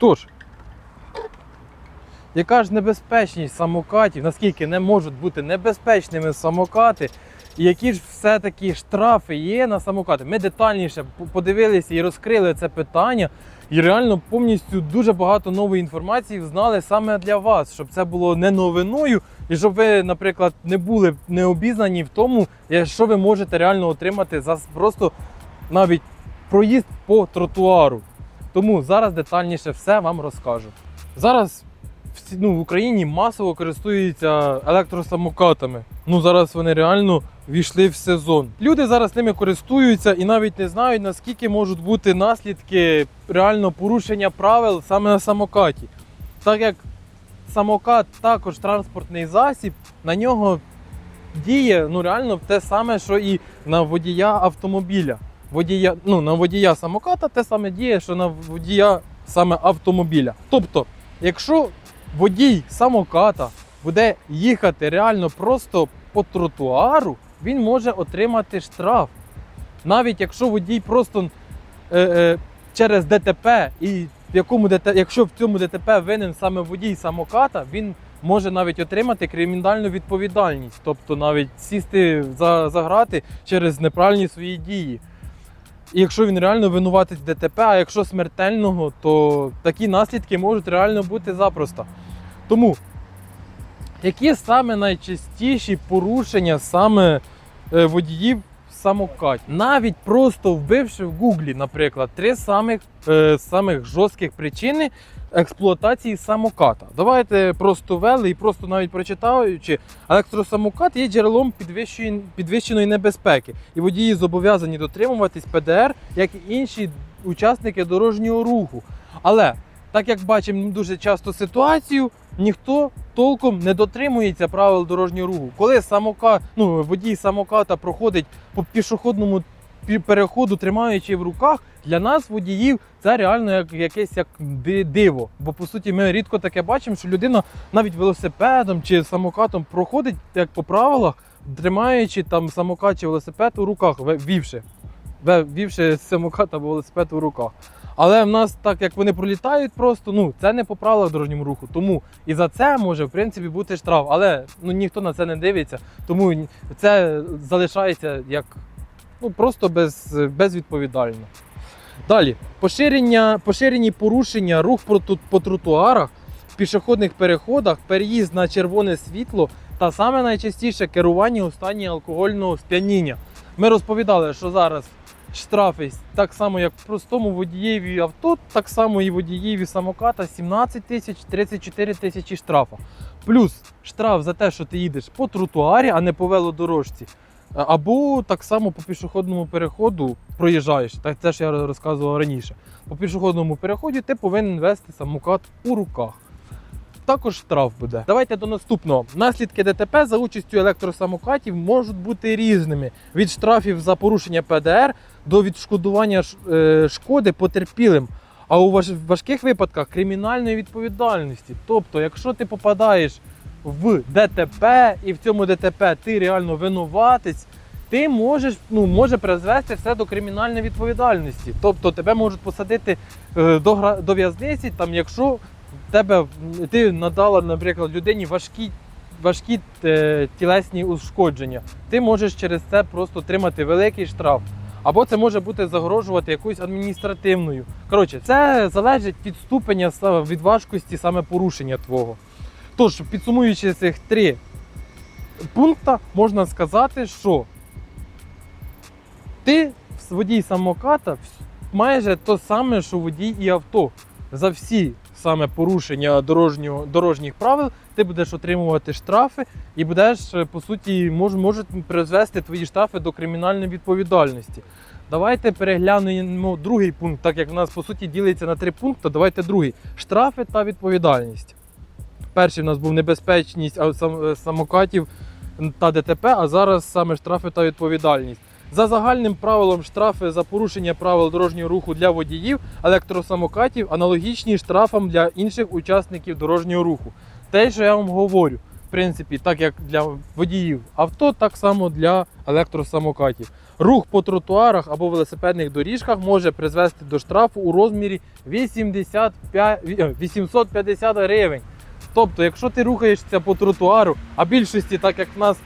Тож, яка ж небезпечність самокатів, наскільки не можуть бути небезпечними самокати, і які ж все-таки штрафи є на самокати? Ми детальніше подивилися і розкрили це питання, і реально повністю дуже багато нової інформації знали саме для вас, щоб це було не новиною, і щоб ви, наприклад, не були не обізнані в тому, що ви можете реально отримати за просто навіть проїзд по тротуару. Тому зараз детальніше все вам розкажу. Зараз ну, в Україні масово користуються електросамокатами. Ну зараз вони реально війшли в сезон. Люди зараз ними користуються і навіть не знають, наскільки можуть бути наслідки реально порушення правил саме на самокаті. Так як самокат також транспортний засіб, на нього діє ну реально те саме, що і на водія автомобіля. Водія, ну, на водія самоката те саме діє, що на водія саме автомобіля. Тобто, якщо водій самоката буде їхати реально просто по тротуару, він може отримати штраф. Навіть якщо водій просто е, е, через ДТП, і в якому ДТ, якщо в цьому ДТП винен саме водій самоката, він може навіть отримати кримінальну відповідальність, тобто навіть сісти за, за грати через неправильні свої дії. І якщо він реально винуватить ДТП, а якщо смертельного, то такі наслідки можуть реально бути запросто. Тому, які саме найчастіші порушення саме е, водіїв самокат? Навіть просто вбивши в Гуглі, наприклад, три самих, е, самих жорстких причини експлуатації самоката. Давайте просто ввели і просто навіть прочитаючи, електросамокат є джерелом підвищеної небезпеки, і водії зобов'язані дотримуватись ПДР, як і інші учасники дорожнього руху. Але так як бачимо дуже часто ситуацію, ніхто толком не дотримується правил дорожнього руху. Коли самока, ну, водій самоката проходить по пішохідному переходу, тримаючи в руках, для нас, водіїв, це реально як якесь як диво. Бо по суті ми рідко таке бачимо, що людина навіть велосипедом чи самокатом проходить як по правилах, тримаючи там самокат чи велосипед у руках, вівши. Вівши самокат або велосипед у руках. Але в нас, так як вони пролітають просто, ну це не по правилах дорожнього руху. Тому і за це може в принципі бути штраф. Але ну ніхто на це не дивиться, тому це залишається як ну просто без, безвідповідально. Далі, поширення, поширені порушення, рух по, по тротуарах, пішохідних переходах, переїзд на червоне світло та саме найчастіше керування у стані алкогольного сп'яніння. Ми розповідали, що зараз штрафи так само, як простому водієві авто, так само і водієві самоката 17 тисяч 34 тисячі штрафа. Плюс штраф за те, що ти їдеш по тротуарі, а не по велодорожці. Або так само по пішохідному переходу проїжджаєш. Так це ж я розказував раніше. По пішохідному переході ти повинен вести самокат у руках. Також штраф буде. Давайте до наступного. Наслідки ДТП за участю електросамокатів можуть бути різними: від штрафів за порушення ПДР до відшкодування е, шкоди потерпілим. А у важких випадках кримінальної відповідальності. Тобто, якщо ти попадаєш в ДТП і в цьому ДТП ти реально винуватець, ти можеш ну, може призвести все до кримінальної відповідальності. Тобто тебе можуть посадити е, до, до в'язниці, там, якщо тебе ти надала, наприклад, людині важкі, важкі е, тілесні ушкодження, ти можеш через це просто отримати великий штраф. Або це може бути загрожувати якоюсь адміністративною. Коротше, це залежить від ступеня від важкості саме порушення твого. Тож, підсумуючи цих три пункти, можна сказати, що ти водій самоката майже то саме, що водій і авто. За всі саме порушення дорожнього, дорожніх правил ти будеш отримувати штрафи і будеш, е, по суті, мож, можуть призвести твої штрафи до кримінальної відповідальності. Давайте переглянемо другий пункт, так як в нас по суті ділиться на три пункти. Давайте другий штрафи та відповідальність. Перший в нас був небезпечність е, самокатів та ДТП, а зараз саме штрафи та відповідальність. За загальним правилом штрафи за порушення правил дорожнього руху для водіїв електросамокатів аналогічні штрафам для інших учасників дорожнього руху. Те, що я вам говорю, в принципі, так як для водіїв авто, так само для електросамокатів. Рух по тротуарах або велосипедних доріжках може призвести до штрафу у розмірі 85, е, 850 гривень. Тобто, якщо ти рухаєшся по тротуару, а більшості, так як в нас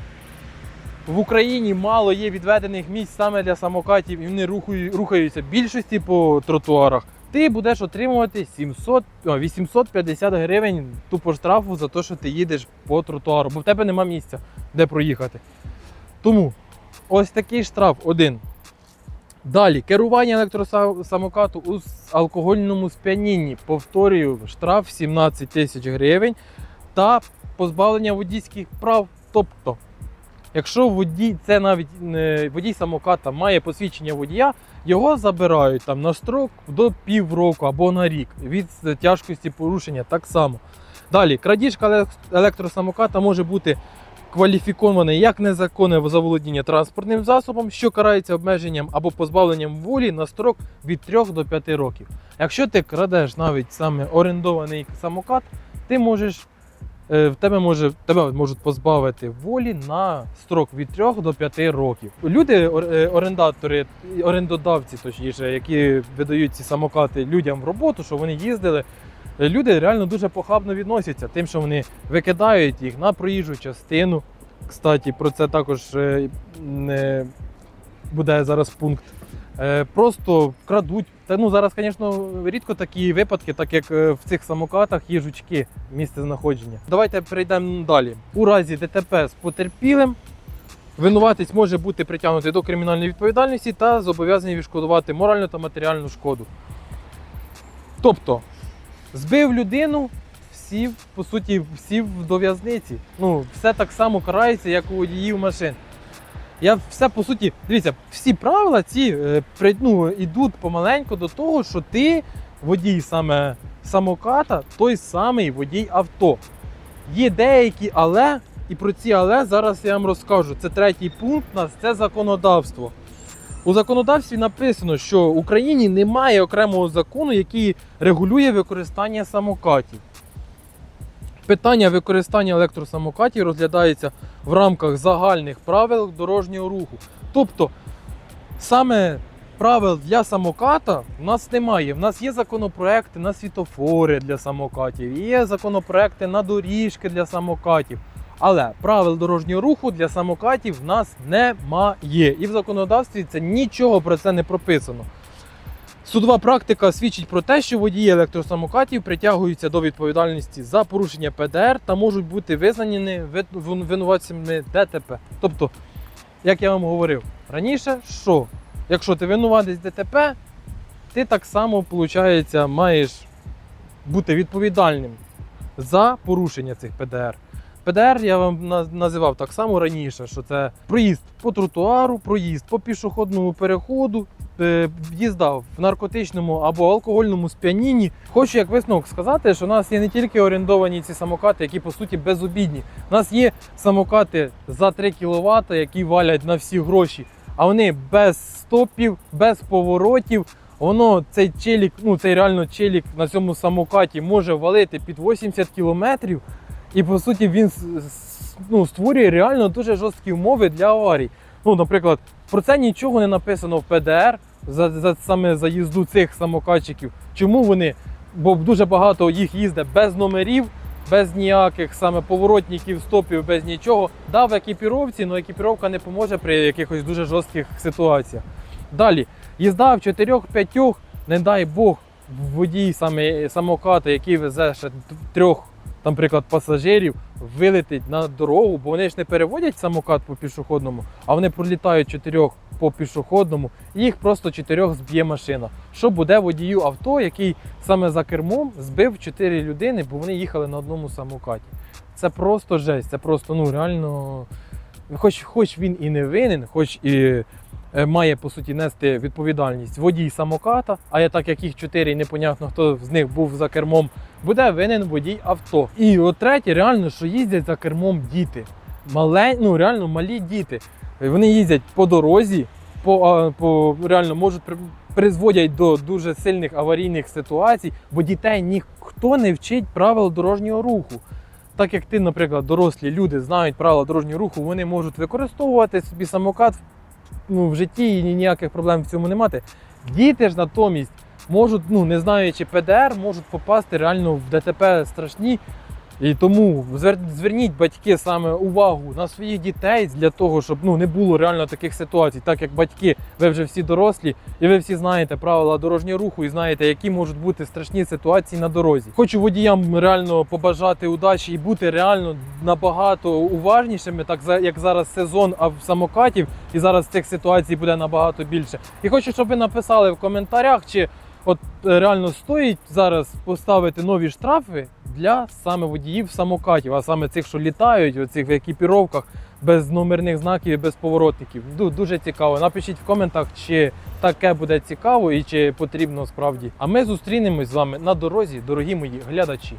в Україні мало є відведених місць саме для самокатів, і вони рухаються більшості по тротуарах, ти будеш отримувати 700, 850 гривень тупо штрафу за те, що ти їдеш по тротуару, бо в тебе нема місця, де проїхати. Тому ось такий штраф один. Далі, керування електросамокату у алкогольному сп'янінні. Повторюю, штраф 17 тисяч гривень та позбавлення водійських прав. Тобто, якщо водій, це навіть не водій самоката має посвідчення водія, його забирають там на строк до півроку або на рік від тяжкості порушення так само. Далі, крадіжка електросамоката може бути кваліфіковане як незаконне заволодіння транспортним засобом, що карається обмеженням або позбавленням волі на строк від 3 до 5 років. Якщо ти крадеш навіть саме орендований самокат, ти можеш. Е, В тебе може тебе можуть позбавити волі на строк від 3 до 5 років. Люди, е, орендатори, орендодавці, точніше, які видають ці самокати людям в роботу, що вони їздили. е, Люди реально дуже похабно відносяться тим, що вони викидають їх на проїжджу частину. Кстати, про це також не буде зараз пункт. Просто крадуть. Та ну зараз, звісно, рідко такі випадки, так як е, в цих самокатах є жучки місце знаходження. Давайте перейдемо далі. У разі ДТП з потерпілим. Винуватець може бути притягнутий до кримінальної відповідальності та зобов'язаний відшкодувати моральну та матеріальну шкоду. Тобто, збив людину, сів, по суті, сів до в'язниці. Ну, все так само карається, як у водіїв машин. Я все по суті, дивіться, всі правила ці е, ну, йдуть помаленьку до того, що ти водій саме самоката, той самий водій авто. Є деякі але, і про ці але зараз я вам розкажу. Це третій пункт у нас це законодавство. У законодавстві написано, що в Україні немає окремого закону, який регулює використання самокатів. Питання використання електросамокатів розглядається в рамках загальних правил дорожнього руху. Тобто, саме правил для самоката в нас немає. В нас є законопроекти на світофори для самокатів, є законопроекти на доріжки для самокатів. Але правил дорожнього руху для самокатів в нас немає. І в законодавстві це нічого про це не прописано. Судова практика свідчить про те, що водії електросамокатів притягуються до відповідальності за порушення ПДР та можуть бути визнані ви- винуватцями ДТП. Тобто, як я вам говорив раніше, що якщо ти винуватець ДТП, ти так само, виходить, маєш бути відповідальним за порушення цих ПДР. ПДР я вам називав так само раніше, що це проїзд по тротуару, проїзд по пішохідному переходу, їзда в наркотичному або алкогольному сп'янінні. Хочу як висновок сказати, що у нас є не тільки орендовані ці самокати, які по суті безобідні. У нас є самокати за 3 кВт, які валять на всі гроші, а вони без стопів, без поворотів. Воно цей челік, ну цей реально челік на цьому самокаті може валити під 80 кілометрів. І по суті він ну, створює реально дуже жорсткі умови для аварій. Ну, наприклад, про це нічого не написано в ПДР за, за саме за їзду цих самокатчиків. Чому вони? Бо дуже багато їх їздить без номерів, без ніяких саме поворотників, стопів, без нічого. Да, в екіпіровці, але екіпіровка не поможе при якихось дуже жорстких ситуаціях. Далі, їзда в 4-5, не дай Бог, водій саме самоката, який везе ще трьох, наприклад, пасажирів, вилетить на дорогу, бо вони ж не переводять самокат по пішохідному, а вони пролітають чотирьох по пішохідному, і їх просто чотирьох зб'є машина. Що буде водію авто, який саме за кермом збив чотири людини, бо вони їхали на одному самокаті. Це просто жесть, це просто ну реально. Хоч, хоч він і не винен, хоч і має по суті нести відповідальність водій самоката, а я так як їх чотири, непонятно хто з них був за кермом, буде винен водій авто. І от третє, реально, що їздять за кермом діти. Малень, ну реально малі діти. Вони їздять по дорозі, по, по реально можуть при- призводять до дуже сильних аварійних ситуацій, бо дітей ніхто не вчить правил дорожнього руху. Так як ти, наприклад, дорослі люди знають правила дорожнього руху, вони можуть використовувати собі самокат ну, в житті і ніяких проблем в цьому не мати. Діти ж натомість можуть, ну не знаючи ПДР, можуть попасти реально в ДТП страшні. І тому звер- зверніть батьки саме увагу на своїх дітей для того, щоб ну не було реально таких ситуацій, так як батьки, ви вже всі дорослі, і ви всі знаєте правила дорожнього руху і знаєте, які можуть бути страшні ситуації на дорозі. Хочу водіям реально побажати удачі і бути реально набагато уважнішими, так як зараз сезон а в самокатів, і зараз цих ситуацій буде набагато більше. І хочу, щоб ви написали в коментарях, чи от е, реально стоїть зараз поставити нові штрафи для саме водіїв самокатів, а саме цих, що літають, оцих в екіпіровках без номерних знаків і без поворотників. Ду- Дуже цікаво. Напишіть в коментах, чи таке буде цікаво і чи потрібно справді. А ми зустрінемось з вами на дорозі, дорогі мої глядачі.